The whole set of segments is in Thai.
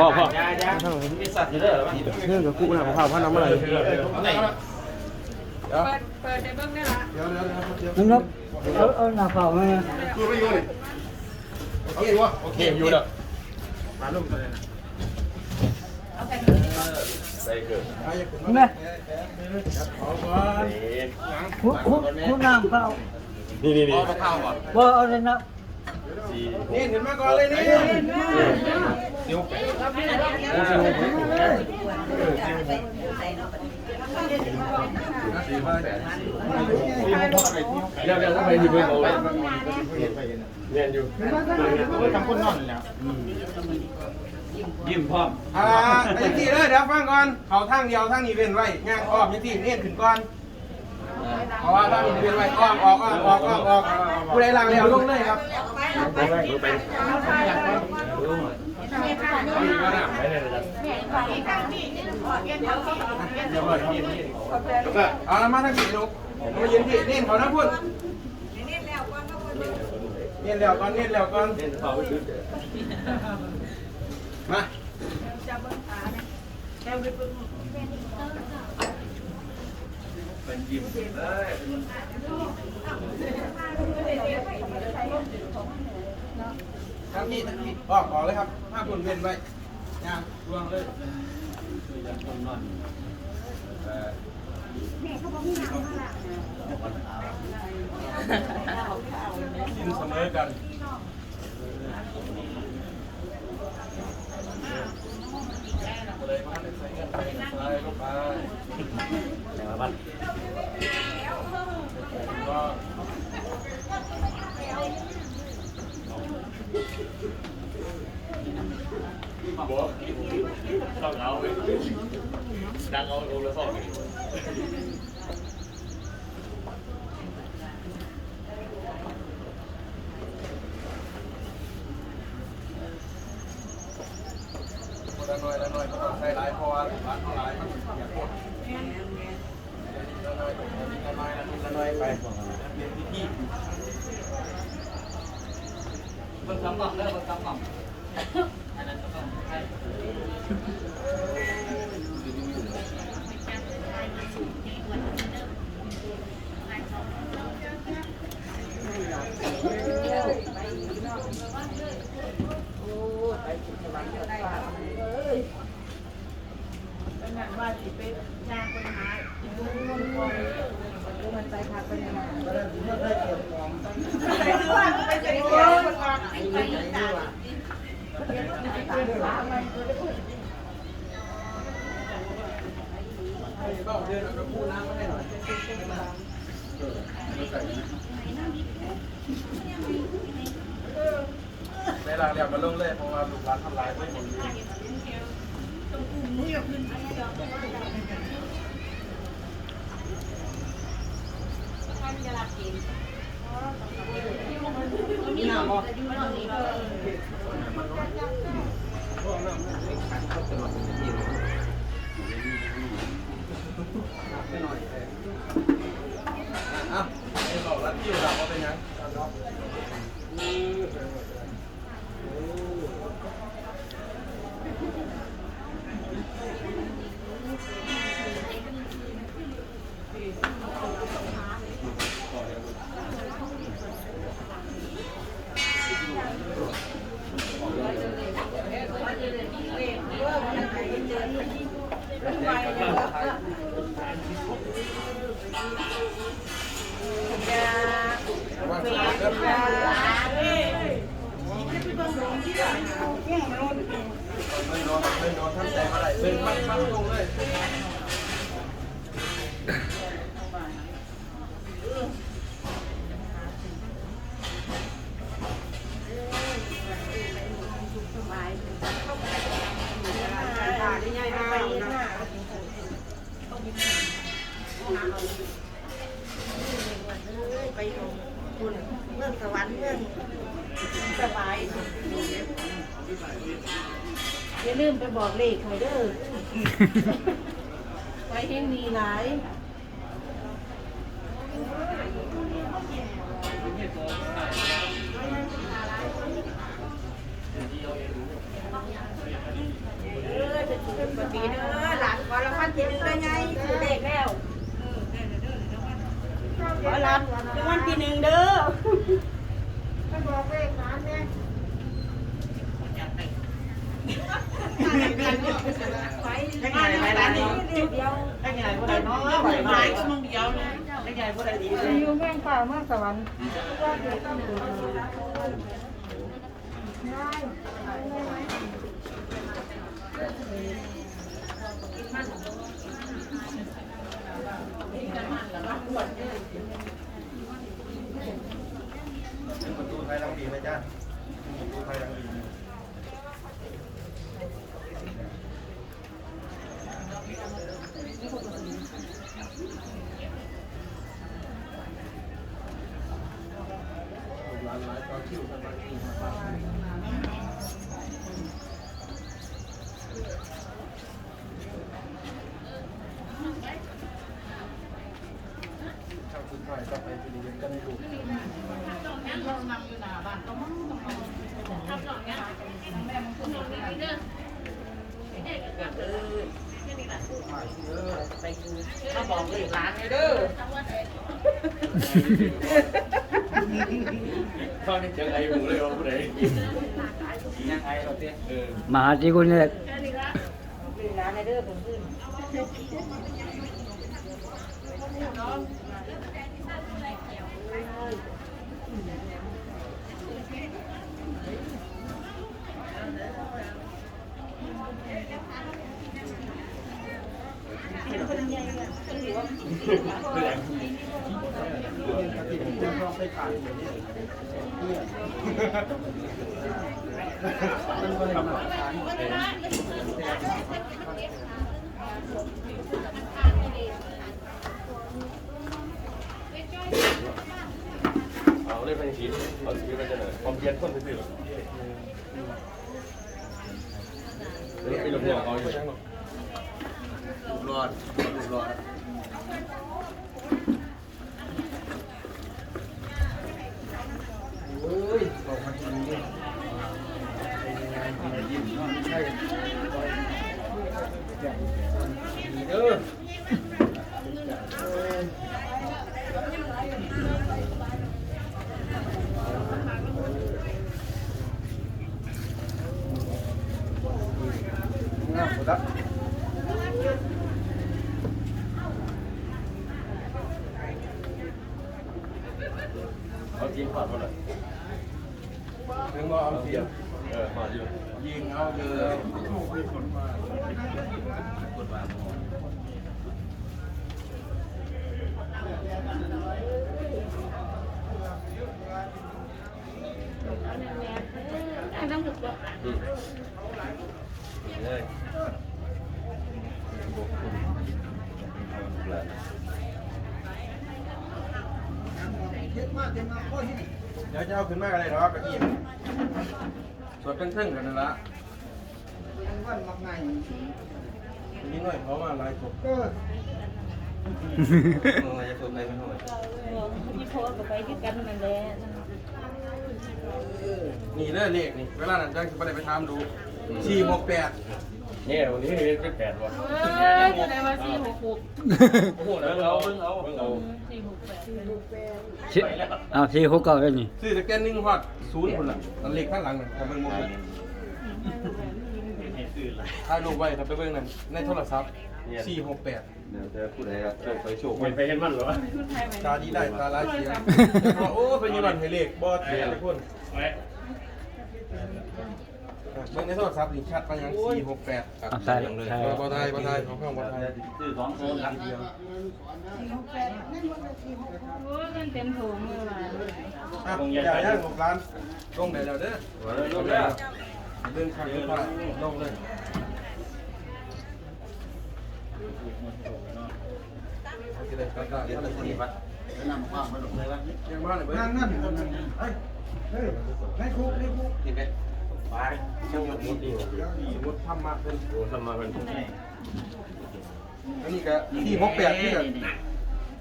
พ่อพ่อยายาไอ้สัตว์เด้อแล้วมั้งเรื่องกับกูนะของข้าวพันน้ำอะไรเอาไหนเปิดเปิดในเบื้องได้ละเดี๋ยวเดี๋ยวเดี๋ยวมึงนกเอาเอาหน้าเผามาคือไม่อยู่นี่โอเควะโอเคอยู่เด้อมาลุ่มกันเลยนะใส่เกิดไอ้ยังคุณเห็นไหมเอาก่อนคุกคุกคุกน้ำเผานี่นี่นี่ข้าวก่อนว่าเอาเลยนะ สี่นี่เห็นมาก่อนเลยนี่นิ้วแปดเรื่องเรื่องทำไมที่เพิ่งเอาไว้เรียนอยู่ทำคนนอนแล้วยิ้มพร้อมอ่าไอ้ที่เลยเดี๋ยวฟังก่อนเขาทางเดียวทางนี้เว้นไว้งานออกยังที่นี่ขึ้นก่อน เพราะว่าทางนี้เว้นไว้ออกออกออกออกออกออกผู้ใดลังแล้วลงเลยครับเอาละมาทางนี้ลูกมายืนที่นี่เขานะพูดเนียนแล้วก่อนเนียนแล้วก่อนเรียนเขาไปชุดมาเป็นยิ้มเลยทางนี้ทางนี้ออกออกเลยครับห้าคนเว้นไว้งานรวงเลยคนนอนกินเสมอกันแต่ละบ้านบอกต้องเอาไปดังเอาโอละ สองคนละหน่อยละหน่อยก็ต้องใช้หลายเพราะว่าร้านเท่าหลายมันอยากหมดละหน่อยละหน่อยละหน่อยไปเรียนที่ที่ มันกำลังเด้อมันกำลังอันนั้นกำลังใช่ เป็นแบบว่าสิเป็นงานปัญหาอีกมุมนึงก่อนดูมันไปพักเป็นยังไงว่าไปเจอคนออกไอ้ไปตาตาสามัน ก็ เดินออกมาพูดน้ำมาได้หน่อยในหลังเรียกมาลงเลยเพราะว่าลูกร้านทำลายไม่หมดเลยอะ เริ่มไม่นอนไม่นอนท่านแต่อะไรเป็นมันมันลงเลย ลืมไปบอกเลขหน่อยเด้อไปเฮงดีหลายเด้อหลานขอรางวัลที่หนึ่งได้ไงคือเด็กแล้วขอรับรางวัลที่หนึ่งเด้อไปบอกเลขร้านเนี่ย ไปไปไปร้านนี้เดียวได้ไงผู้ใดน้องไหวไหมก็มึงเดียวนะได้ไงผู้ใดดีเลยอยู่แม่งป่ามาสวรรค์ก็เดี๋ยวต้องดู ประตูไทยลังดีไหมจ้าประตูไทยลังดีร้านร้านก็คิวกันมาที่มาบ้านชาวสุดท้ายก็ไปที่นี่กันในลูก ถ้าบอกเลยร้านไงเด้อ ข้าวนี่เจอไอ้หมูเลยว่าผู้ใดยังไงเราเตี้ยเออมหาจีกุลเนี่ยร้านในเด้อผมขึ้นเอาเลยเป็นชิ้นเอาชีวิตไปจะไหนความเพียรคนซื่อๆเดี๋ยวไปลงหัวเขาอยู่รอรอด เอ้ยออกมาทีนี้ใช่ เออน่าหมดละ เอาจริงผ่านหมดเลย ถึงว่าเอาเสียบ เออมาอ ยู่ยิงเอาเลยอืมเลยเดี๋ยวจะเอาขึ้นมาอะไรหรอกกระอิ่ม สดเป็นเท่งกันนั่นละนี่หน่อยเขามาลายกบเราจะชมอะไรไม่รู้ที่โพสต์ก็ไปที่กันนั่นแหละนี่เด้อเลขนี่ เวลานั้นจังสิบ่ได้ไปถามดูสี่หกแปด เนี่ยวันนี้เป็นแปดว่ะเอ้ยจะได้ว่าสี่หกหกโอ้โหเบิ่งเอาเบิ่งเอาเบิ่งเอาสี่หกแปดชิเอาที่หกเก้าเลยนี่ซื้อตะแกนหนึ่งฮอดศูนย์คนละนั่นเลขข้างหลังนั่นถ้าเบิ่งบ่เป็นถ่ายรูปไว้ถ้าไปเบิ่งนั่นในโทรศัพท์สี่หกแปดเดี๋ยวจะผู้ใดอะโชคไปโชคไปเห็นมันเหรอตาดีได้ตาลายเสียโอ้เป็นยังไงให้เลขบ่เสียทุกคนไป เบิ่งในโทรศัพท์นี่ชัดไปยังสี่หกแปดเอาใส่ใส่บ่ไทยบ่ไทยของข้างบ่ไทยชื่อสองคนครับเดียวโอ้ยมันเต็มถุงเลยว่ะอะอย่าย่างหกล้านลงได้แล้วเด้อลงแล้วเรื่องข้างข้างลงเลยจะได้กันได้เดี๋ยวจะสิบัดนำความมาลงเลยวะยังมาเลยเบิ่งนั่นนั่นเฮ้ยเฮ้ยให้คุกให้คุกนี่เป็นไปช่างหมดหมดดีสมมติทำมาเป็นโอ้ทำมาเป็นอันนี้ก็ที่หกแปดที่กัน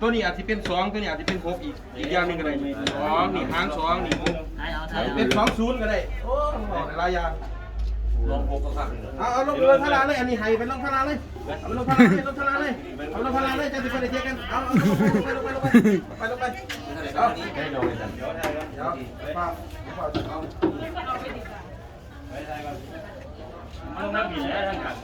ตัวนี้อาจจะเป็นสองตัวนี้อาจจะเป็นหกอีกอีกอย่างหนึงก็ได้สองนี่หางสองนี่หกเป็นสองศูนย์ก็ได้โอ้หลายอย่างลองพกก็ครับเอาเอาลงลงทลาเลยอันนี้ให้เป็นลงทลาเลยเอาลงทลาเลยลงทลาเลยเอาลงทลาเลยจะติดไปได้เทียกันเอาเอาลงไปลงไปลงไปไปลงไปเอาเดี๋ยวเดี๋ยวป้าป้าจะเอา มันนับปีแล้วทั้งกัน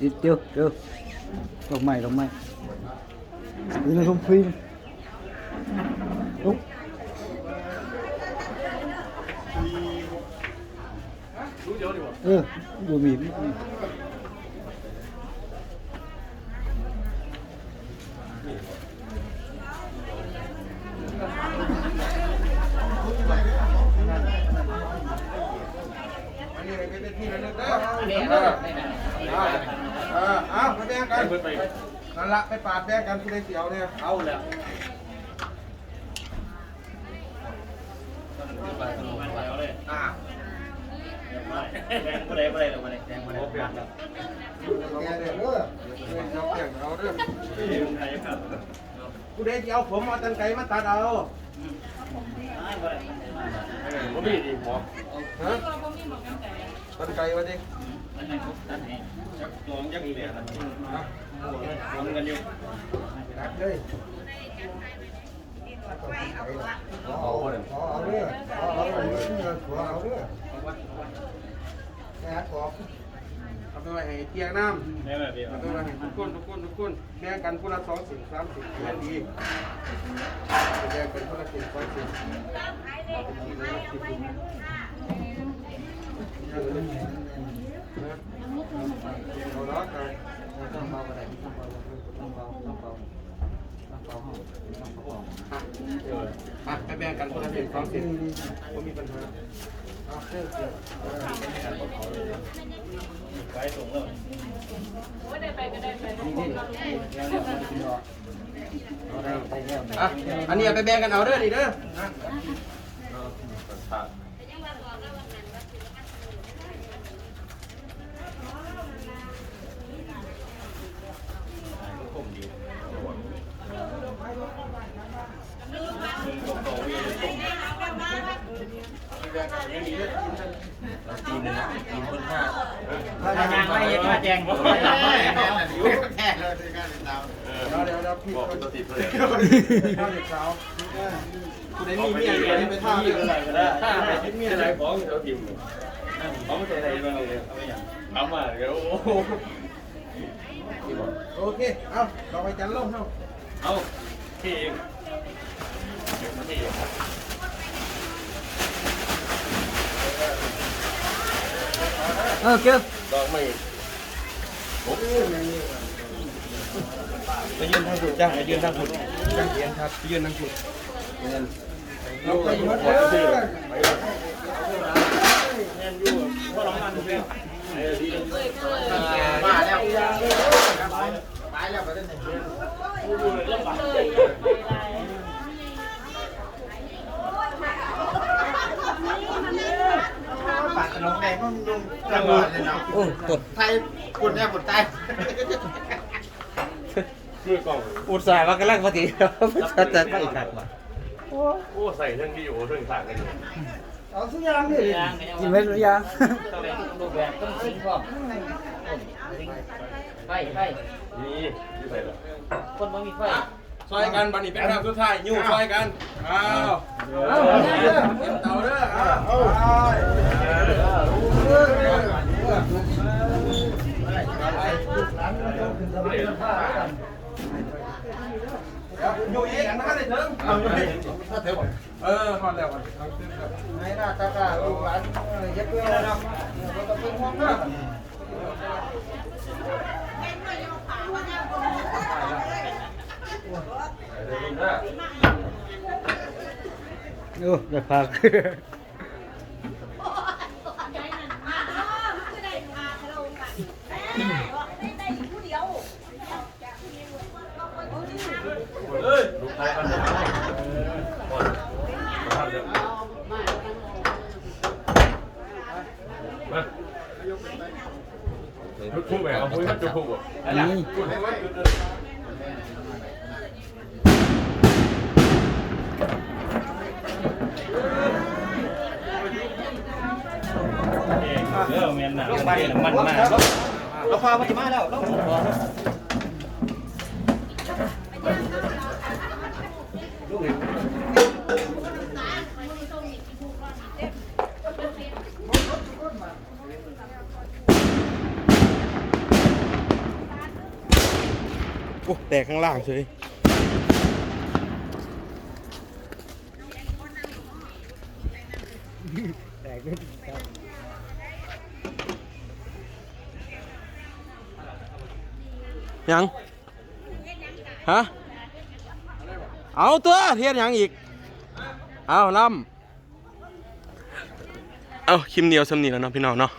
Đi tiêu, tiêu. Lồng mày, lồng mày. Đi là không phi. Đúng. รู้เดี๋ยวดีกว่า Ừ, vừa mỉm. ที่ระลึกเด้อนี่เออเออเอาไปแบ่งกันนั่นละไปปาดแบ่งกันผู้ใดเสียวเนี่ยเอาแล้วอ่าแดงบ่ได้บ่ได้ลงมาเลยแดงบ่ได้บ่ได้แกเอเด้อเอาแบ่งเอาเด้อได้ที่เอาผมเอาตันไก่มาตัดเอาบ่มีดีหมอฮะ ตันไก่มาดิจักลองจักอีเนี่ยนะลองกันอยู่ตัดเลยเอาบ่ได้เอาเอาเด้อเอาเอาเอาเอาเด้อแกขอบเอาไปไว้ให้เตียงน้ำแม่แบบนี้เอาไปไว้ให้ทุกคนทุกคนทุกคนแบ่งกันคนละสองสิบสามสิบแค่ดีแบ่งกันคนละสิบสองสิบเอาละกันต้องเบาอะไรต้องเบาต้องเบาต้องเบาต้องเบาห้องต้องเบาอะไปแบ่งกันคนละสิบสองสิบไม่มีปัญหาเอาเสื้อเสื้อไปส่งแล้วอะอันนี้เอาไปแบ่งกันเอาเด้อนี่เด้อ ทีนึงทีคนห้า ถ้า ยังไม่ไม่ยังมาไม่แจงผมเดี๋ยวเดี๋ยวเดี๋ยวพี่บอกตัวติดเลยข้าวเด็กสาวคุณได้มีเมียอยู่ได้ไปท่าเรืออะไรก็ได้ถ้าไปที่มีอะไรของเดี๋ยวทิมเของไม่ใช่อะไรมางเลยเอาไปอย่างทำมาเดี๋ยวโอเค เอาเราไปจันลงเท่าเอาทีมที่เอง Ờ, kêu. ดอกไม่ ไปยืนทางสุดจ้าไปยืนทางสุดจ้างเขียนครับไปยืนทางสุดเราไปยืนทางสุดแน่นอยู่ว่าร้องมันเพื่อมาแล้วตายแล้วไปเล่นไหนปากน้องแดงมันลงกระโดดเลยนะ Ô, tuột. ไทย คุณแน่คนใต้มือกล่อง Ụt xài vào cái lăng vào tí. Thật thật phải thật mà. โอ้ใส่เรื่องที่อยู่เรื่องต่างกันอยู่เอาสุดยางดิ Nhìn mấy nó ra. ต้องเล่นรูปแบบต้องทิ้งก่อนไฟไฟนี่ที่ใส่แล้วคนไม่มีไฟซอยกันบันนี้เป็นครั้งสุดท้ายยู่ซอยกันอ้าวเอาเต็มเตาเด้อเอาเอาอยู่อีกอันนั้นเลยเถิงเออฮอดแล้วไหนน่าตากาลูกหลานยักษ์เพื่อนนะเราต้องเป็นห่วงนะ Ô, đẹp phạt. ลูกค้ากันเลยก่อนมาทำเดี๋ยวมาลูกคู่แหวนเอา อุ้ยมัน จะพูดนี่พูดให้ไว้เออแม่นน่ะมันมากเราพามาที่มาแล้วเราลูกเห็น โอ้แตกข้างล่างเฉยยังฮะเอาตัวเทียนยังอีก เอาล่ำเอาคลิมเดียวสำนีแล้วเนาะพี่น้องเนาะ